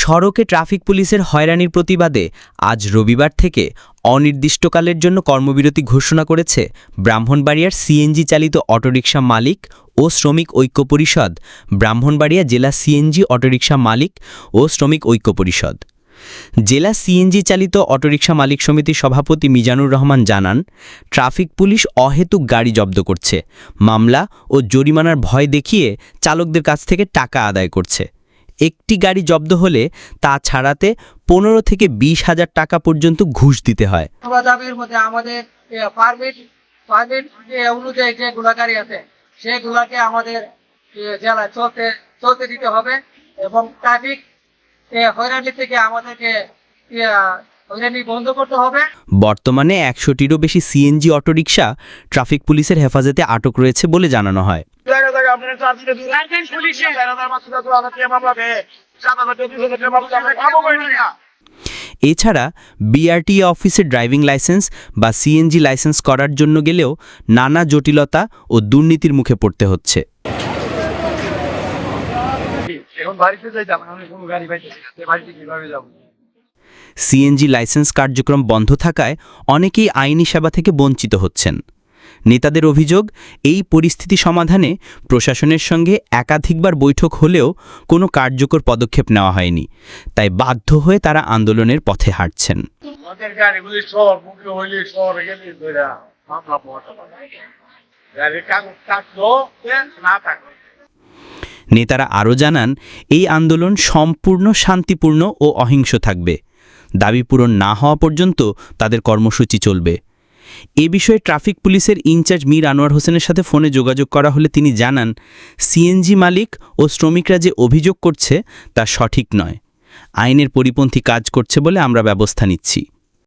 সড়কে ট্রাফিক পুলিশের হয়রানির প্রতিবাদে আজ রবিবার থেকে অনির্দিষ্টকালের জন্য কর্মবিরতি ঘোষণা করেছে ব্রাহ্মণবাড়িয়ার সিএনজি চালিত অটোরিকশা মালিক ও শ্রমিক ঐক্য পরিষদ। ব্রাহ্মণবাড়িয়া জেলা সিএনজি অটোরিকশা মালিক ও শ্রমিক ঐক্য পরিষদ। জেলা সিএনজি চালিত অটোরিকশা মালিক সমিতির সভাপতি মিজানুর রহমান জানান, ট্রাফিক পুলিশ অহেতুক গাড়ি জব্দ করছে। মামলা ও জরিমানার ভয় দেখিয়ে চালকদের কাছ থেকে টাকা আদায় করছে। একটি গাড়ি জব্দ হলে তা ছাড়াতে পনেরো থেকে বিশ হাজার টাকা পর্যন্ত ঘুষ দিতে হয়। দাবির মধ্যে আমাদের পারমিট পারমিট অনুযায়ী যে গুলাকারী আছে সেগুলাকে আমাদের জেলায় চলতে চলতে দিতে হবে এবং ট্রাফিক হয়রানি থেকে আমাদেরকে বর্তমানে একশোটিরও বেশি সিএনজি অটোরিকশা ট্রাফিক পুলিশের হেফাজতে আটক রয়েছে বলে জানানো হয়। এছাড়া বিআরটিএ অফিসে ড্রাইভিং লাইসেন্স বা সিএনজি লাইসেন্স করার জন্য গেলেও নানা জটিলতা ও দুর্নীতির মুখে পড়তে হচ্ছে। এখন বাড়িতে যাইতাম আমি কোনো গাড়ি পাইতেছি না। বাড়িতে কীভাবে যাব? সিএনজি লাইসেন্স কার্যক্রম বন্ধ থাকায় অনেকেই আইনি সেবা থেকে বঞ্চিত হচ্ছেন। নেতাদের অভিযোগ এই পরিস্থিতি সমাধানে প্রশাসনের সঙ্গে একাধিকবার বৈঠক হলেও কোনো কার্যকর পদক্ষেপ নেওয়া হয়নি। তাই বাধ্য হয়ে তারা আন্দোলনের পথে হাঁটছেন। নেতারা আরও জানান এই আন্দোলন সম্পূর্ণ শান্তিপূর্ণ ও অহিংস থাকবে। দাবি পূরণ না হওয়া পর্যন্ত তাদের কর্মসূচি চলবে। এ বিষয়ে ট্রাফিক পুলিশের ইনচার্জ মীর আনোয়ার হোসেনের সাথে ফোনে যোগাযোগ করা হলে তিনি জানান, সিএনজি মালিক ও শ্রমিকরা যে অভিযোগ করছে তা সঠিক নয়। আইনের পরিপন্থী কাজ করছে বলে আমরা ব্যবস্থা নিচ্ছি।